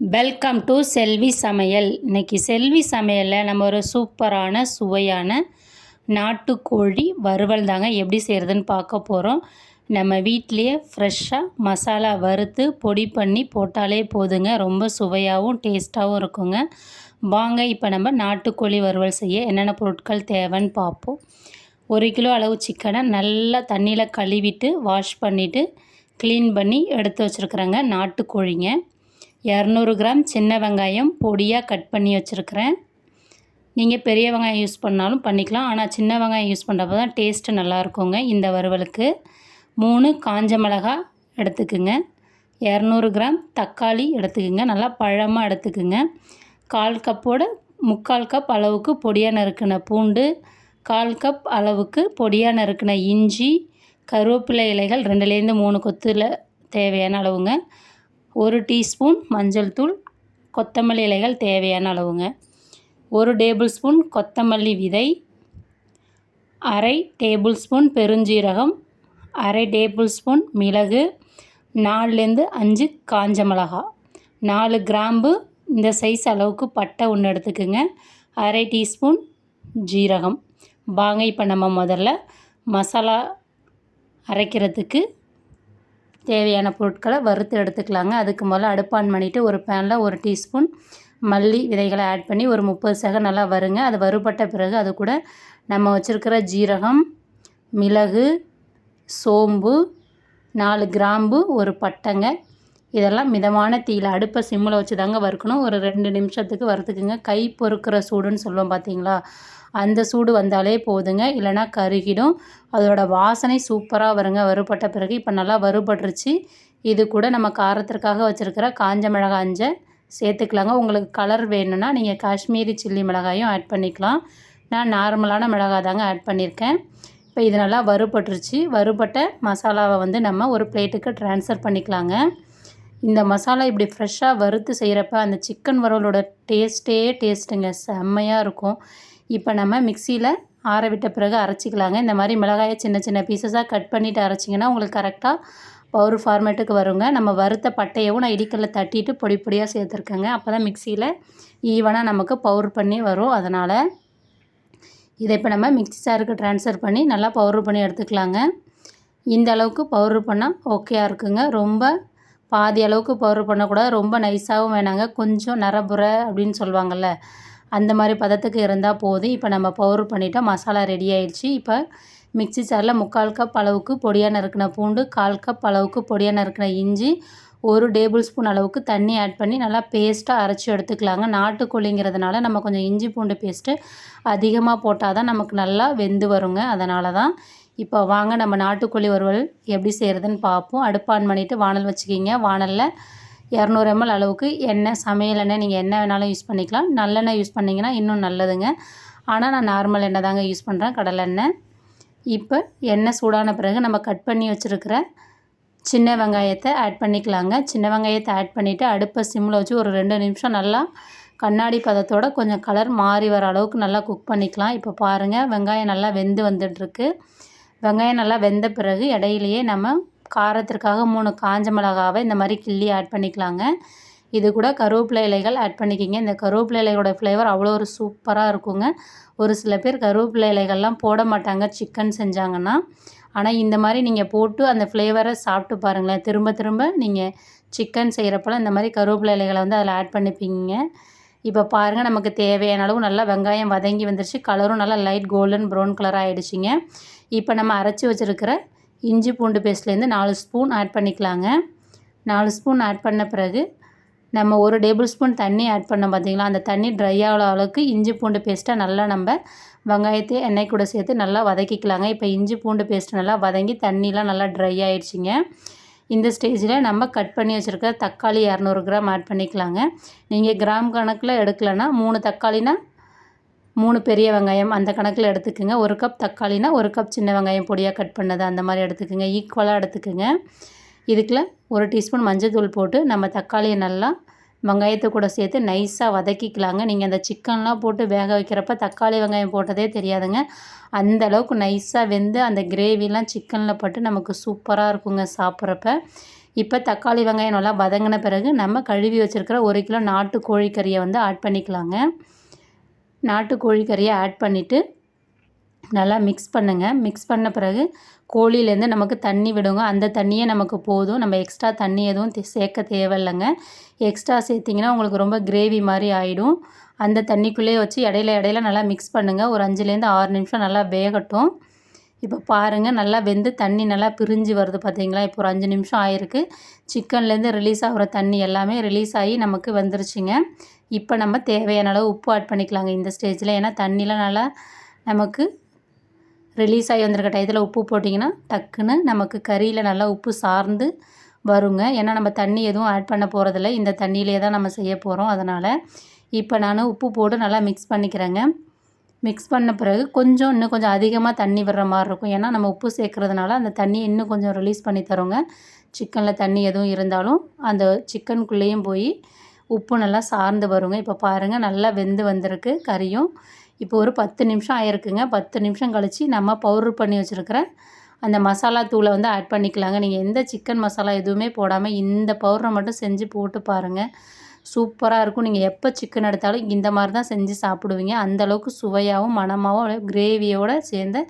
Welcome to செல்வி சமையல் இன்னைக்கு செல்வி சமையலில் நம்ம ஒரு சூப்பரான சுவையான நாட்டுக்கோழி வறுவல் தாங்க எப்படி செய்கிறதுன்னு பார்க்க போகிறோம் நம்ம வீட்லேயே ஃப்ரெஷ்ஷாக மசாலா வறுத்து பொடி பண்ணி போட்டாலே போதுங்க. ரொம்ப சுவையாகவும் டேஸ்ட்டாகவும் இருக்குங்க. வாங்க இப்போ நம்ம நாட்டுக்கோழி வறுவல் செய்ய என்னென்ன பொருட்கள் தேவைன்னு பார்ப்போம். ஒரு கிலோ அளவு சிக்கனை நல்லா தண்ணியில் கழுவிட்டு வாஷ் பண்ணிவிட்டு க்ளீன் பண்ணி எடுத்து வச்சுருக்குறேங்க நாட்டுக்கோழிங்க. இரநூறு கிராம் சின்ன வெங்காயம் பொடியாக கட் பண்ணி வச்சுருக்கிறேன். நீங்கள் பெரிய வெங்காயம் யூஸ் பண்ணாலும் பண்ணிக்கலாம். ஆனால் சின்ன வெங்காயம் யூஸ் பண்ணுறப்ப தான் டேஸ்ட்டு நல்லாயிருக்குங்க இந்த வறுவலுக்கு. மூணு காஞ்ச மிளகா எடுத்துக்குங்க. இரநூறு கிராம் தக்காளி எடுத்துக்குங்க நல்லா பழமாக எடுத்துக்குங்க. கால் கப்போட முக்கால் கப் அளவுக்கு பொடியாக நறுக்கின பூண்டு கால் கப் அளவுக்கு பொடியாக நறுக்கின இஞ்சி கருவேப்பிலை இலைகள் ரெண்டுலேருந்து மூணு கொத்தில் தேவையான அளவுங்க. ஒரு டீஸ்பூன் மஞ்சள் தூள் கொத்தமல்லி இலைகள் தேவையான அளவுங்க. ஒரு டேபிள் ஸ்பூன் கொத்தமல்லி விதை அரை டேபிள் ஸ்பூன் பெருஞ்சீரகம் அரை டேபிள் ஸ்பூன் மிளகு நாலுலேருந்து அஞ்சு காஞ்ச மிளகா. நாலு கிராம்பு இந்த சைஸ் அளவுக்கு பட்டை ஒன்று எடுத்துக்கோங்க. அரை டீஸ்பூன் ஜீரகம். வாங்க இப்போ நம்ம முதல்ல மசாலா அரைக்கிறதுக்கு தேவையான பொருட்களை வறுத்து எடுத்துக்கலாங்க. அதுக்கு முதல்ல அடுப்பான் பண்ணிவிட்டு ஒரு பேனில் ஒரு டீஸ்பூன் மல்லி விதைகளை ஆட் பண்ணி ஒரு முப்பது செகண்ட் நல்லா வருங்க அது வறுபட்ட பிறகு அது கூட நம்ம வச்சுருக்கிற ஜீரகம் மிளகு சோம்பு நாலு கிராம்பு ஒரு பட்டைங்க இதெல்லாம் மிதமான தீயில் அடுப்பை சிம்மில் வச்சு தாங்க வறுக்கணும். ஒரு ரெண்டு நிமிஷத்துக்கு வறுத்துக்குங்க. கை பொறுக்கிற சூடுன்னு சொல்லுவோம் பார்த்தீங்களா அந்த சூடு வந்தாலே போதுங்க. இல்லைனா கருகிடும். அதோட வாசனை சூப்பராக வருங்க. வறுபட்ட பிறகு இப்போ நல்லா வறுபட்டுருச்சு. இது கூட நம்ம காரத்திற்காக வச்சுருக்கிற காஞ்ச மிளகாய் அஞ்சை சேர்த்துக்கலாங்க. உங்களுக்கு கலர் வேணும்னா நீங்கள் காஷ்மீரி சில்லி மிளகாயும் ஆட் பண்ணிக்கலாம். நான் நார்மலான மிளகாய் தாங்க ஆட் பண்ணியிருக்கேன் இப்போ இது நல்லா வறுபட்டுருச்சு. வறுபட்ட மசாலாவை வந்து நம்ம ஒரு பிளேட்டுக்கு ட்ரான்ஸ்ஃபர் பண்ணிக்கலாங்க. இந்த மசாலா இப்படி ஃப்ரெஷ்ஷாக வறுத்து செய்கிறப்ப அந்த சிக்கன் வறுவலோட டேஸ்ட்டே டேஸ்ட்டுங்க செம்மையாக இருக்கும். இப்போ நம்ம மிக்சியில் ஆற விட்ட பிறகு அரைச்சிக்கலாங்க. இந்த மாதிரி மிளகாயை சின்ன சின்ன பீசஸாக கட் பண்ணிவிட்டு அரைச்சிங்கன்னா உங்களுக்கு கரெக்டாக பவுர் ஃபார்மேட்டுக்கு வருங்க. நம்ம வறுத்த பட்டையவும் நான் இடிக்கல்ல தட்டிட்டு பொடி பொடியாக சேர்த்துருக்கேங்க. அப்போ தான் மிக்சியில் ஈவனாக நமக்கு பவுர் பண்ணி வரும். அதனால் இதை இப்போ நம்ம மிக்சி சாருக்கு ட்ரான்ஸ்ஃபர் பண்ணி நல்லா பவுட்ரு பண்ணி எடுத்துக்கலாங்க. இந்த அளவுக்கு பவுட்ரு பண்ணால் ஓகேயாக இருக்குங்க. ரொம்ப பாதி அளவுக்கு பவுட்ரு பண்ணக்கூடாது ரொம்ப நைஸாகவும் வேணாங்க. கொஞ்சம் நரபுற அப்படின்னு சொல்லுவாங்கள்ல அந்த மாதிரி பதத்துக்கு இருந்தால் போதும். இப்போ நம்ம பவுடர் பண்ணிவிட்டோம் மசாலா ரெடி ஆயிடுச்சு. இப்போ மிக்சி சாரில் முக்கால் கப் அளவுக்கு பொடியாக நறுக்கின பூண்டு கால் கப் அளவுக்கு பொடியாக நறுக்கின இஞ்சி ஒரு டேபிள் ஸ்பூன் அளவுக்கு தண்ணி ஆட் பண்ணி நல்லா பேஸ்ட்டாக அரைச்சி எடுத்துக்கலாங்க. நாட்டுக்கோழிங்கிறதுனால நம்ம கொஞ்சம் இஞ்சி பூண்டு பேஸ்ட்டு அதிகமாக போட்டால் தான் நமக்கு நல்லா வெந்து வருங்க. அதனால தான் இப்போ வாங்க நம்ம நாட்டுக்கோழி வறுவல் எப்படி செய்கிறதுன்னு பார்ப்போம். அடுப்பான் பண்ணிவிட்டு வானல் வச்சுக்கிங்க. வானலில் இரநூறு எம்எல் அளவுக்கு எண்ணெய் சமையல் எண்ணெய் நீங்கள் என்ன வேணாலும் யூஸ் பண்ணிக்கலாம். நல்லெண்ணெய் யூஸ் பண்ணிங்கன்னா இன்னும் நல்லதுங்க. ஆனால் நான் நார்மல் எண்ணெய் தாங்க யூஸ் பண்ணுறேன் கடலெண்ணெய் இப்போ எண்ணெய் சூடான பிறகு நம்ம கட் பண்ணி வச்சுருக்கிற சின்ன வெங்காயத்தை ஆட் பண்ணிக்கலாங்க. சின்ன வெங்காயத்தை ஆட் பண்ணிவிட்டு அடுப்பை சிம்மில் வச்சு ஒரு ரெண்டு நிமிஷம் நல்லா கண்ணாடி பதத்தோட கொஞ்சம் கலர் மாறி வர அளவுக்கு நல்லா குக் பண்ணிக்கலாம். இப்போ பாருங்கள் வெங்காயம் நல்லா வெந்து வந்துட்டுருக்கு. வெங்காயம் நல்லா வெந்த பிறகு இடையிலையே நம்ம காரத்திற்காக மூணு காஞ்ச மிளகாவை இந்த மாதிரி கிள்ளி ஆட் பண்ணிக்கலாங்க. இது கூட கருவேப்பிலை இலைகள் ஆட் பண்ணிக்கிங்க. இந்த கருவேப்பிலை இலையோட ஃப்ளேவர் அவ்வளோ ஒரு சூப்பராக இருக்குங்க. ஒரு சில பேர் கருவேப்பிலை இலைகள்லாம் போட மாட்டாங்க சிக்கன் செஞ்சாங்கன்னா. ஆனால் இந்த மாதிரி நீங்கள் போட்டு அந்த ஃப்ளேவரை சாப்பிட்டு பாருங்களேன். திரும்ப திரும்ப நீங்கள் சிக்கன் செய்கிறப்பெல்லாம் இந்த மாதிரி கருவேப்பிலை இலைகளை வந்து அதில் ஆட் பண்ணிப்பீங்க. இப்போ பாருங்கள் நமக்கு தேவையான அளவு நல்லா வெங்காயம் வதங்கி வந்துருச்சு. கலரும் நல்லா லைட் கோல்டன் ப்ரௌன் கலர் ஆகிடுச்சிங்க இப்போ நம்ம அரைச்சி வச்சுருக்கிற இஞ்சி பூண்டு பேஸ்ட்லேருந்து நாலு ஸ்பூன் ஆட் பண்ணிக்கலாங்க. நாலு ஸ்பூன் ஆட் பண்ண பிறகு நம்ம ஒரு டேபிள் ஸ்பூன் தண்ணி ஆட் பண்ணோம் பார்த்திங்களா? அந்த தண்ணி ட்ரை ஆகிற அளவுக்கு இஞ்சி பூண்டு பேஸ்ட்டை நல்லா நம்ம வெங்காயத்தை எண்ணெய் கூட சேர்த்து நல்லா வதக்கிக்கலாங்க. இப்போ இஞ்சி பூண்டு பேஸ்ட் நல்லா வதங்கி தண்ணிலாம் நல்லா ட்ரை ஆகிடுச்சிங்க இந்த ஸ்டேஜில் நம்ம கட் பண்ணி வச்சுருக்க தக்காளி இரநூறு கிராம் ஆட் பண்ணிக்கலாங்க. நீங்கள் கிராம் கணக்கில் எடுக்கலைன்னா மூணு தக்காளினா மூணு பெரிய வெங்காயம் அந்த கணக்கில் எடுத்துக்கோங்க. ஒரு கப் தக்காளினா ஒரு கப் சின்ன வெங்காயம் பொடியாக கட் பண்ணது அந்த மாதிரி எடுத்துக்கோங்க. ஈக்குவலாக எடுத்துக்கோங்க. இதுக்குள்ள ஒரு டீஸ்பூன் மஞ்சள் தூள் போட்டு நம்ம தக்காளியை நல்லா வெங்காயத்தை கூட சேர்த்து நைஸாக வதக்கிக்கலாங்க. நீங்கள் அந்த சிக்கன்லாம் போட்டு வேக வைக்கிறப்ப தக்காளி வெங்காயம் போட்டதே தெரியாதுங்க. அந்த அளவுக்கு நைஸாக வெந்து அந்த கிரேவிலாம் சிக்கனில் பட்டு நமக்கு சூப்பராக இருக்குங்க சாப்பிட்றப்ப. இப்போ தக்காளி வெங்காயம் நல்லா வதங்கின பிறகு நம்ம கழுவி வச்சுருக்கிற ஒரு கிலோ நாட்டு கோழிக்கறியை வந்து ஆட் பண்ணிக்கலாங்க. நாட்டு கோழிக்கறியை ஆட் பண்ணிவிட்டு நல்லா மிக்ஸ் பண்ணுங்கள் மிக்ஸ் பண்ண பிறகு கோழியிலேருந்து நமக்கு தண்ணி விடுங்க. அந்த தண்ணியே நமக்கு போதும். நம்ம எக்ஸ்ட்ரா தண்ணி எதுவும் சேர்க்க தேவையில்லைங்க. எக்ஸ்ட்ரா சேர்த்திங்கன்னா உங்களுக்கு ரொம்ப கிரேவி மாதிரி ஆகிடும் அந்த தண்ணிக்குள்ளேயே வச்சு இடையில இடையில நல்லா மிக்ஸ் பண்ணுங்கள் ஒரு அஞ்சுலேருந்து ஆறு நிமிஷம் நல்லா வேகட்டும். இப்போ பாருங்கள் நல்லா வெந்து தண்ணி நல்லா பிரிஞ்சு வருது பார்த்தீங்களா? இப்போ ஒரு அஞ்சு நிமிஷம் ஆயிருக்கு. சிக்கன்லேருந்து ரிலீஸ் ஆகிற தண்ணி எல்லாமே ரிலீஸ் ஆகி நமக்கு வந்துருச்சுங்க. இப்போ நம்ம தேவையான அளவு உப்பு ஆட் பண்ணிக்கலாங்க இந்த ஸ்டேஜில் ஏன்னா தண்ணிலாம் நல்லா நமக்கு ரிலீஸ் ஆகி வந்திருக்க டயத்தில் உப்பு போட்டிங்கன்னா டக்குன்னு நமக்கு கறியில் நல்லா உப்பு சார்ந்து வருங்க. ஏன்னா நம்ம தண்ணி எதுவும் ஆட் பண்ண போகிறதில்ல இந்த தண்ணியிலே தான் நம்ம செய்ய போகிறோம் அதனால் இப்போ நான் உப்பு போட்டு நல்லா மிக்ஸ் பண்ணிக்கிறேங்க. மிக்ஸ் பண்ண பிறகு கொஞ்சம் இன்னும் கொஞ்சம் அதிகமாக தண்ணி விடுற மாதிரி இருக்கும். ஏன்னா நம்ம உப்பு சேர்க்குறதுனால அந்த தண்ணி இன்னும் கொஞ்சம் ரிலீஸ் பண்ணி தருங்க. சிக்கனில் தண்ணி எதுவும் இருந்தாலும் அந்த சிக்கனுக்குள்ளேயும் போய் உப்பு நல்லா சார்ந்து வருங்க. இப்போ பாருங்கள் நல்லா வெந்து வந்திருக்கு கறியும். இப்போ ஒரு பத்து நிமிஷம் ஆயிருக்குங்க. பத்து நிமிஷம் கழித்து நம்ம பவுட்ரு பண்ணி வச்சுருக்கிற அந்த மசாலா தூளை வந்து ஆட் பண்ணிக்கலாங்க. நீங்கள் எந்த சிக்கன் மசாலா எதுவுமே போடாமல் இந்த பவுடரை மட்டும் செஞ்சு போட்டு பாருங்கள் சூப்பராக இருக்கும். நீங்கள் எப்போ சிக்கன் எடுத்தாலும் இந்த மாதிரி தான் செஞ்சு சாப்பிடுவீங்க. அந்தளவுக்கு சுவையாகவும் மணமாகவும் கிரேவியோடு சேர்ந்த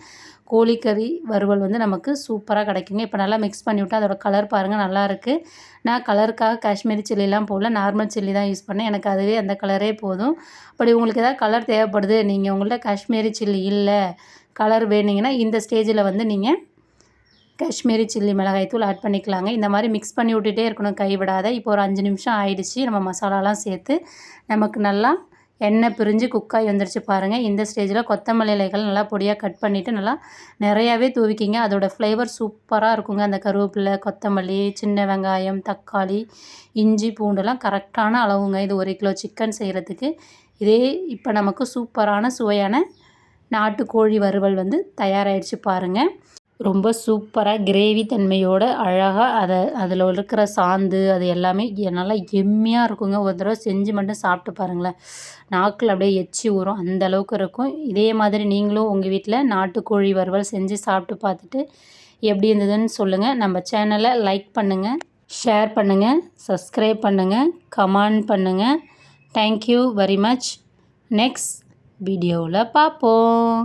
கோழிக்கறி வறுவல் வந்து நமக்கு சூப்பராக கிடைக்குங்க. இப்போ நல்லா மிக்ஸ் பண்ணி விட்டு அதோட கலர் பாருங்கள் நல்லாயிருக்கு நான் கலருக்காக காஷ்மீரி சில்லிலாம் போடல. நார்மல் சில்லி தான் யூஸ் பண்ணேன். எனக்கு அதுவே அந்த கலரே போதும். அப்படி உங்களுக்கு ஏதாவது கலர் தேவைப்படுது நீங்கள் உங்கள்கிட்ட காஷ்மீரி சில்லி இல்லை கலர் வேணுங்கன்னா இந்த ஸ்டேஜில் வந்து நீங்கள் காஷ்மீரி சில்லி மிளகாய்த்தூள் ஆட் பண்ணிக்கலாங்க. இந்த மாதிரி மிக்ஸ் பண்ணி விட்டுட்டே இருக்கணும். கைவிடாத இப்போ ஒரு அஞ்சு நிமிஷம் ஆயிடுச்சு. நம்ம மசாலாலாம் சேர்த்து நமக்கு நல்லா எண்ணெய் பிரிஞ்சு குக்காய் வந்துருச்சு பாருங்கள் இந்த ஸ்டேஜில் கொத்தமல்லி இலைகள் நல்லா பொடியாக கட் பண்ணிவிட்டு நல்லா நிறையாவே தூவிக்கிங்க. அதோடய ஃப்ளேவர் சூப்பராக இருக்குங்க. அந்த கருவேப்பிலை கொத்தமல்லி சின்ன வெங்காயம் தக்காளி இஞ்சி பூண்டுலாம் கரெக்டான அளவுங்க. இது ஒரு கிலோ சிக்கன் செய்கிறதுக்கு இதே இப்போ நமக்கு சூப்பரான சுவையான நாட்டுக்கோழி வறுவல் வந்து தயாராகிடுச்சு பாருங்கள் ரொம்ப சூப்பராக கிரேவி தன்மையோட அழகாக அதை அதில் இருக்கிற சாந்து அது எல்லாமே நல்லா எம்மியாக இருக்குங்க. ஒரு தடவை செஞ்சு மட்டும் சாப்பிட்டு பாருங்களேன். நாக்கில் அப்படியே எச்சி ஊறும். அந்த அளவுக்கு இருக்கும். இதே மாதிரி நீங்களும் உங்கள் வீட்டில் நாட்டுக்கோழி வறுவல் செஞ்சு சாப்பிட்டு பார்த்துட்டு எப்படி இருந்ததுன்னு சொல்லுங்கள் நம்ம சேனலை லைக் பண்ணுங்கள் ஷேர் பண்ணுங்கள் சப்ஸ்கிரைப் பண்ணுங்கள் கமெண்ட் பண்ணுங்கள் தேங்க்யூ வெரி மச் நெக்ஸ்ட் வீடியோவில் பார்ப்போம்.